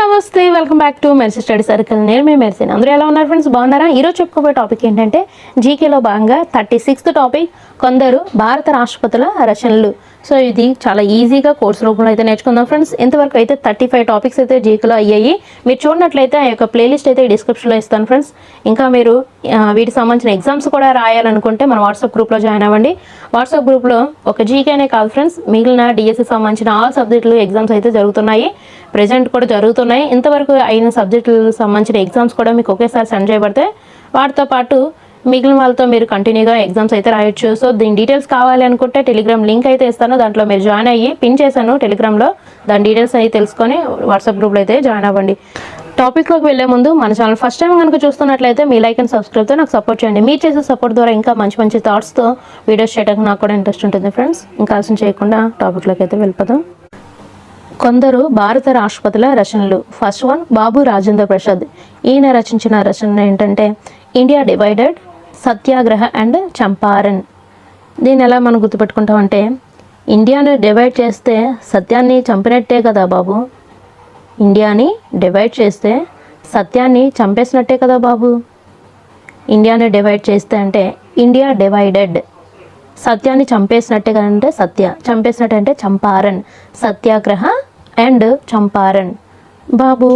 నమస్తే. Welcome back to Mercy study circle నేను మీ మెర్సీ అందరూ ఎలా ఉన్నారు ఫ్రెండ్స్ బాగున్నారా? ఈరోజు చెప్పుకోబోయే టాపిక్ ఏంటంటే జీకేలో భాగంగా థర్టీ సిక్స్త్ టాపిక్ కొందరు భారత రాష్ట్రపతుల రచనలు. సో ఇది చాలా ఈజీగా కోర్స్ రూపంలో అయితే నేర్చుకుందాం ఫ్రెండ్స్ ఇంతవరకు అయితే థర్టీ ఫైవ్ టాపిక్స్ అయితే జీకేలో అయ్యాయి. మీరు చూడనట్లయితే ఆ యొక్క ప్లేలిస్ట్ అయితే డిస్క్రిప్షన్లో ఇస్తాను ఫ్రెండ్స్ ఇంకా మీరు వీటికి సంబంధించిన ఎగ్జామ్స్ కూడా రాయాలనుకుంటే మన వాట్సాప్ గ్రూప్లో జాయిన్ అవ్వండి. వాట్సాప్ గ్రూప్లో ఒక జీకేనే కాదు ఫ్రెండ్స్ మిగిలిన డిఎస్సి సంబంధించిన ఆల్ సబ్జెక్టులు ఎగ్జామ్స్ అయితే జరుగుతున్నాయి. ప్రెజెంట్ కూడా జరుగుతున్నాయి. ఇంతవరకు అయిన సబ్జెక్టులకు సంబంధించిన ఎగ్జామ్స్ కూడా మీకు ఒకేసారి సెండ్ చేయబడితే వాటితో పాటు మిగిలిన వాళ్ళతో మీరు కంటిన్యూగా ఎగ్జామ్స్ అయితే రాయొచ్చు. సో దీని డీటెయిల్స్ కావాలి అనుకుంటే టెలిగ్రామ్ లింక్ అయితే ఇస్తాను. దాంట్లో మీరు జాయిన్ అయ్యి పిన్ చేశాను టెలిగ్రామ్లో దాని డీటెయిల్స్ అయితే తెలుసుకొని వాట్సాప్ గ్రూప్లో అయితే జాయిన్ అవ్వండి. టాపిక్లోకి వెళ్ళే ముందు మన ఛానల్ ఫస్ట్ టైం కనుక చూస్తున్నట్లయితే మీ లైక్ అండ్ సబ్స్క్రైబ్తో నాకు సపోర్ట్ చేయండి. మీరు చేసే సపోర్ట్ ద్వారా ఇంకా మంచి మంచి థాట్స్తో వీడియోస్ చేయడానికి నాకు కూడా ఇంట్రెస్ట్ ఉంటుంది ఫ్రెండ్స్ ఇంకా ఆలస్యం చేయకుండా టాపిక్లోకి అయితే వెళ్ళిపోదాం. కొందరు భారత రాష్ట్రపతుల రచనలు. First one Babu Rajendra Prasad. ఈయన రచించిన రచనలు ఏంటంటే India divided Satyagraha and Champaran దీన్ని ఎలా మనం గుర్తుపెట్టుకుంటామంటే ఇండియాని డివైడ్ చేస్తే సత్యాన్ని చంపినట్టే కదా బాబు. ఇండియాని డివైడ్ చేస్తే సత్యాన్ని చంపేసినట్టే కదా బాబు. ఇండియాని డివైడ్ చేస్తే అంటే ఇండియా డివైడెడ్. సత్యాన్ని చంపేసినట్టే కదంటే సత్య చంపేసినట్టు అంటే చంపారన్ సత్యాగ్రహ అండ్ చంపారన్ బాబు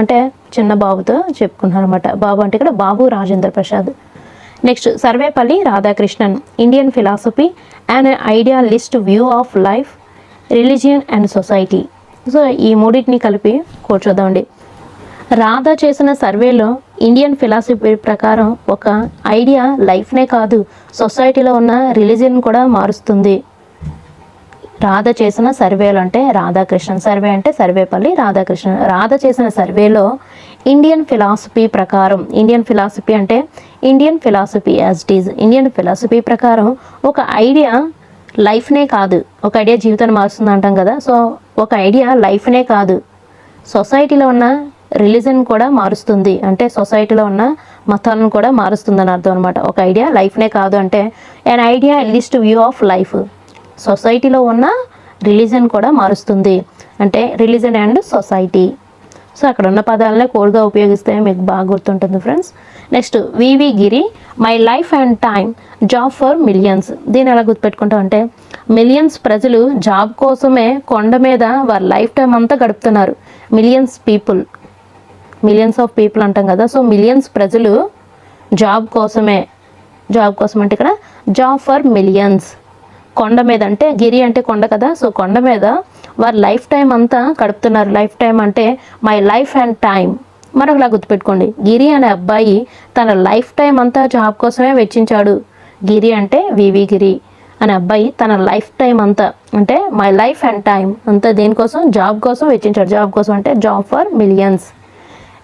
అంటే చిన్న బాబుతో చెప్పుకున్నాను అనమాట బాబు అంటే ఇక్కడ Babu Rajendra Prasad. Next Sarvepalli Radhakrishnan Indian philosophy and idealist view of life religion and society so ఈ మూడింటిని కలిపి కూర్చోదామండి రాధా చేసిన సర్వేలో ఇండియన్ ఫిలాసఫీ ప్రకారం ఒక ఐడియా లైఫ్నే కాదు సొసైటీలో ఉన్న రిలీజియన్ కూడా మారుస్తుంది. రాధ చేసిన సర్వేలు అంటే రాధాకృష్ణన్ సర్వే అంటే సర్వేపల్లి రాధాకృష్ణన్. రాధ చేసిన సర్వేలో ఇండియన్ ఫిలాసఫీ ప్రకారం ఇండియన్ ఫిలాసఫీ అంటే Indian philosophy as it is Indian philosophy ప్రకారం ఒక ఐడియా లైఫ్నే కాదు. ఒక ఐడియా జీవితాన్ని మారుస్తుంది అంటాం కదా. సో ఒక ఐడియా లైఫ్నే కాదు. సొసైటీలో ఉన్న రిలీజన్ కూడా మారుస్తుంది. అంటే సొసైటీలో ఉన్న మతాలను కూడా మారుస్తుందని అర్థం అనమాట ఒక ఐడియా లైఫ్నే కాదు అంటే an idealist view of life సొసైటీలో ఉన్న రిలీజన్ కూడా మారుస్తుంది. అంటే రిలీజన్ అండ్ సొసైటీ సో అక్కడ ఉన్న పదాలనే కోడ్గా ఉపయోగిస్తే మీకు బాగా గుర్తుంటుంది friends next V V Giri my life and time job for millions దీన్ని ఎలా గుర్తుపెట్టుకుంటాం అంటే మిలియన్స్ ప్రజలు జాబ్ కోసమే కొండ మీద వారి లైఫ్ టైం అంతా గడుపుతున్నారు. Millions people millions of people అంటాం కదా. సో మిలియన్స్ ప్రజలు జాబ్ కోసమే జాబ్ కోసం అంటే ఇక్కడ జాబ్ ఫర్ మిలియన్స్ కొండ మీద అంటే గిరి అంటే కొండ కదా. సో కొండ మీద వారు లైఫ్ టైం అంతా గడుపుతున్నారు. లైఫ్ టైం అంటే మై లైఫ్ అండ్ టైం మరొకలా గుర్తుపెట్టుకోండి. గిరి అనే అబ్బాయి తన లైఫ్ టైం అంతా జాబ్ కోసమే వెచ్చించాడు. గిరి అంటే వివి గిరి అనే అబ్బాయి తన లైఫ్ టైం అంతా అంటే మై లైఫ్ అండ్ టైం అంతా దేనికోసం? జాబ్ కోసం వెచ్చించాడు. జాబ్ కోసం అంటే job for millions.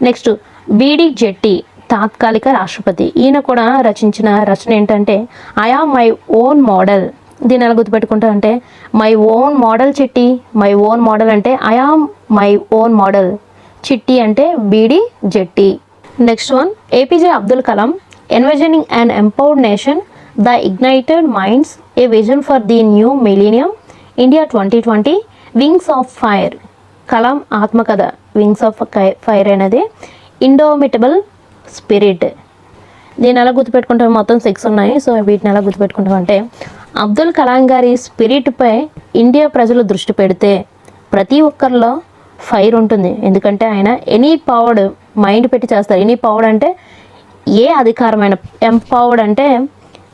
Next B D Jatti తాత్కాలిక రాష్ట్రపతి. ఈయన కూడా రచించిన రచన ఏంటంటే I am my own model. దీన్ని ఎలా గుర్తుపెట్టుకుంటా అంటే మై ఓన్ మోడల్ చిట్టి మై ఓన్ మోడల్ అంటే I am my own model చిట్టి అంటే B D Jatti. Next one A P J Abdul Kalam envisioning and empowered nation the ignited minds a vision for the new millennium India twenty twenty wings of fire Kalam ఆత్మకథ wings of fire అనేది ఇండోమిటబుల్ spirit దీని ఎలా గుర్తుపెట్టుకుంటాం మొత్తం six ఉన్నాయి. So వీటిని ఎలా గుర్తుపెట్టుకుంటాం అంటే అబ్దుల్ కలాం గారి స్పిరిట్పై ఇండియా ప్రజలు దృష్టి పెడితే ప్రతి ఒక్కరిలో ఫైర్ ఉంటుంది. ఎందుకంటే ఆయన ఎనీ పవర్డ్ మైండ్ పెట్టి చేస్తారు. ఎనీ పవర్డ్ అంటే ఏ అధికారమైన ఎంపవర్డ్ అంటే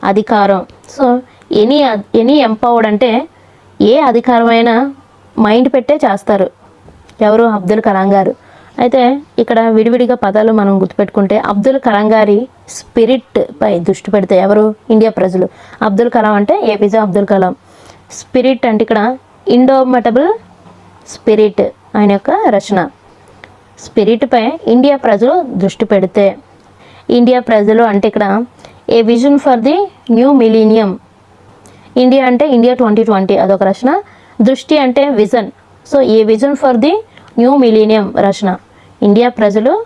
అధికారం. సో ఎనీ ఎనీ ఎంపవర్డ్ అంటే ఏ అధికారమైన మైండ్ పెట్టే చేస్తారు. ఎవరు? అబ్దుల్ కలాం గారు. అయితే ఇక్కడ విడివిడిగా పదాలు మనం గుర్తుపెట్టుకుంటే అబ్దుల్ కలాం గారి స్పిరిట్ పై దృష్టి పెడితే ఎవరు? ఇండియా ప్రజలు. అబ్దుల్ కలాం అంటే ఏపీజే అబ్దుల్ కలాం. స్పిరిట్ అంటే ఇక్కడ ఇండోమటబుల్ స్పిరిట్ ఆయన యొక్క రచన. స్పిరిట్పై ఇండియా ప్రజలు దృష్టి పెడితే. ఇండియా ప్రజలు అంటే ఇక్కడ a vision for the new millennium. India అంటే ఇండియా ట్వంటీ ట్వంటీ అదొక రచన. దృష్టి అంటే vision. So a vision for the new millennium Rachana. India ప్రజలు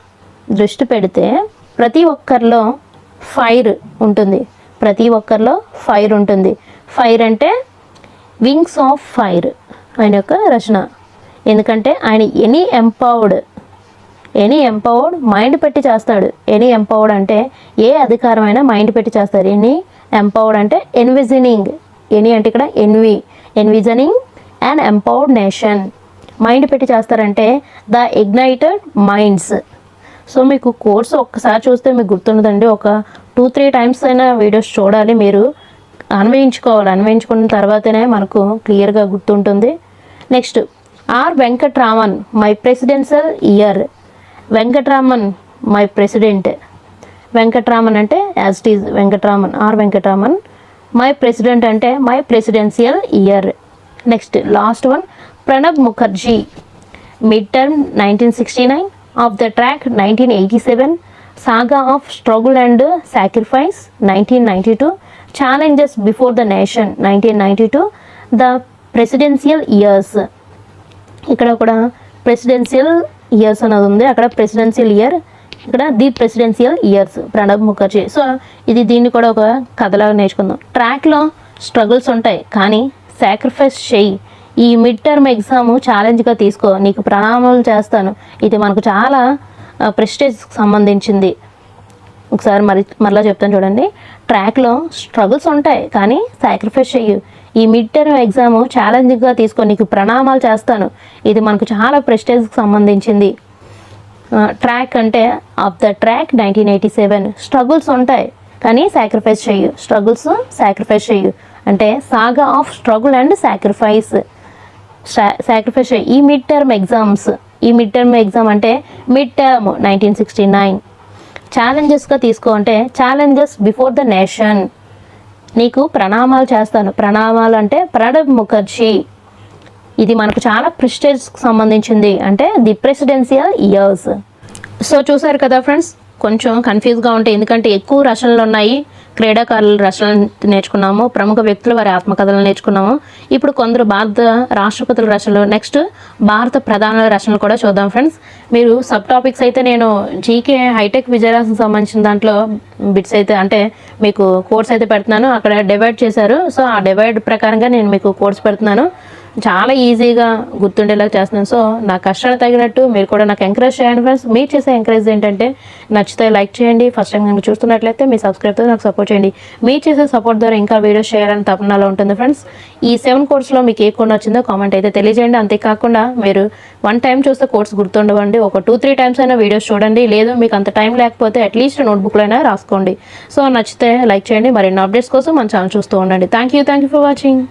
దృష్టి పెడితే ప్రతి ఒక్కరిలో ఫైర్ ఉంటుంది. ప్రతి ఒక్కరిలో ఫైర్ ఉంటుంది. ఫైర్ అంటే వింగ్స్ ఆఫ్ ఫైర్ ఆయన యొక్క రచన. ఎందుకంటే ఆయన any empowered any empowered mind పెట్టి చేస్తాడు. ఎనీ ఎంపవర్డ్ అంటే ఏ అధికారమైనా మైండ్ పెట్టి చేస్తారు. ఎనీ ఎంపవర్డ్ అంటే ఎన్విజనింగ్. ఎనీ అంటే ఇక్కడ N V. Envisioning and empowered nation mind పెట్టి చేస్తారంటే ద ఇగ్నైటెడ్ మైండ్స్ సో మీకు కోర్స్ ఒక్కసారి చూస్తే మీకు గుర్తుండదండి. ఒక టూ త్రీ టైమ్స్ అయినా వీడియోస్ చూడాలి మీరు. అన్వయించుకోవాలి. అన్వయించుకున్న తర్వాతనే మనకు క్లియర్గా గుర్తుంటుంది. Next R Venkataraman my presidential year Venkataraman my president Venkataraman అంటే as it is Venkataraman R Venkataraman my president అంటే my presidential year next last one Pranab Mukherjee. Mid term nineteen sixty nine of the track nineteen eighty seven saga of struggle and sacrifice nineteen ninety two challenges before the nation nineteen ninety two the presidential years ఇక్కడ కూడా presidential years అనేది ఉంది. అక్కడ presidential year ఇక్కడ the presidential years Pranab Mukherjee. So ఇది దీన్ని కూడా ఒక కథలాగా నేర్చుకుందాం. ట్రాక్లో స్ట్రగుల్స్ ఉంటాయి కానీ సాక్రిఫైస్ చేయి. ఈ మిడ్ టర్మ్ ఎగ్జామ్ ఛాలెంజ్గా తీసుకో నీకు ప్రణామాలు చేస్తాను. ఇది మనకు చాలా ప్రెస్టేజ్కి సంబంధించింది. ఒకసారి మరి మరలా చెప్తాను చూడండి. ట్రాక్లో స్ట్రగుల్స్ ఉంటాయి కానీ సాక్రిఫైస్ చెయ్యి. ఈ మిడ్ టర్మ్ ఎగ్జామ్ ఛాలెంజింగ్గా తీసుకో నీకు ప్రణామాలు చేస్తాను. ఇది మనకు చాలా ప్రెస్టేజ్కి సంబంధించింది. ట్రాక్ అంటే of the track nineteen eighty seven struggles ఉంటాయి కానీ సాక్రిఫైస్ చెయ్యు. స్ట్రగుల్స్ సాక్రిఫైస్ చెయ్యు. అంటే saga of struggle and sacrifice sacrifice ఈ మిడ్ టర్మ్ ఎగ్జామ్స్ ఈ మిడ్ టర్మ్ ఎగ్జామ్ అంటే mid term nineteen sixty nine ఛాలెంజెస్గా తీసుకో అంటే ఛాలెంజెస్ బిఫోర్ ద నేషన్ నీకు ప్రణామాలు చేస్తాను. ప్రణామాలు అంటే ప్రణబ్ ముఖర్జీ. ఇది మనకు చాలా ప్రిస్టేజ్కి సంబంధించింది. అంటే ది ప్రెసిడెన్షియల్ ఇయర్స్ సో చూసారు కదా ఫ్రెండ్స్ కొంచెం కన్ఫ్యూజ్గా ఉంటాయి ఎందుకంటే ఎక్కువ రచనలు ఉన్నాయి. క్రీడాకారుల రచనలు నేర్చుకున్నాము ప్రముఖ వ్యక్తులు వారి ఆత్మకథలు నేర్చుకున్నాము. ఇప్పుడు కొందరు భారత రాష్ట్రపతుల రచనలు. నెక్స్ట్ భారత ప్రధానుల రచనలు కూడా చూద్దాం ఫ్రెండ్స్ మీరు సబ్ టాపిక్స్ అయితే నేను జీకే హైటెక్ విజయరాశికి సంబంధించిన దాంట్లో బిట్స్ అయితే అంటే మీకు కోర్స్ అయితే పెడుతున్నాను. అక్కడ డివైడ్ చేశారు. సో ఆ డివైడ్ ప్రకారంగా నేను మీకు కోర్స్ పెడుతున్నాను. చాలా ఈజీగా గుర్తుండేలా చేస్తున్నాను. సో నా కష్టాలు తగినట్టు మీరు కూడా నాకు ఎంకరేజ్ చేయండి ఫ్రెండ్స్ మీరు చేసే ఎంకరేజ్ ఏంటంటే నచ్చితే లైక్ చేయండి. ఫస్ట్ టైం కనుక చూస్తున్నట్లయితే మీ సబ్స్క్రైబ్తో నాకు సపోర్ట్ చేయండి. మీరు చేసే సపోర్ట్ ద్వారా ఇంకా వీడియోస్ చేయాలని తపనలో ఉంటుంది ఫ్రెండ్స్ ఈ సెవెన్ కోర్స్లో మీకు ఏ కోడ్ వచ్చిందో కామెంట్ అయితే తెలియజేయండి. అంతేకాకుండా మీరు వన్ టైం చూస్తే కోర్స్ గుర్తుండవండి. ఒక టూ త్రీ టైమ్స్ అయినా వీడియోస్ చూడండి. లేదు మీకు అంత టైం లేకపోతే అట్లీస్ట్ నోట్బుక్లో అయినా రాసుకోండి. సో నచ్చితే లైక్ చేయండి. మరిన్ని అప్డేట్స్ కోసం మన ఛానల్ చూస్తూ ఉండండి. Thank you thank you for watching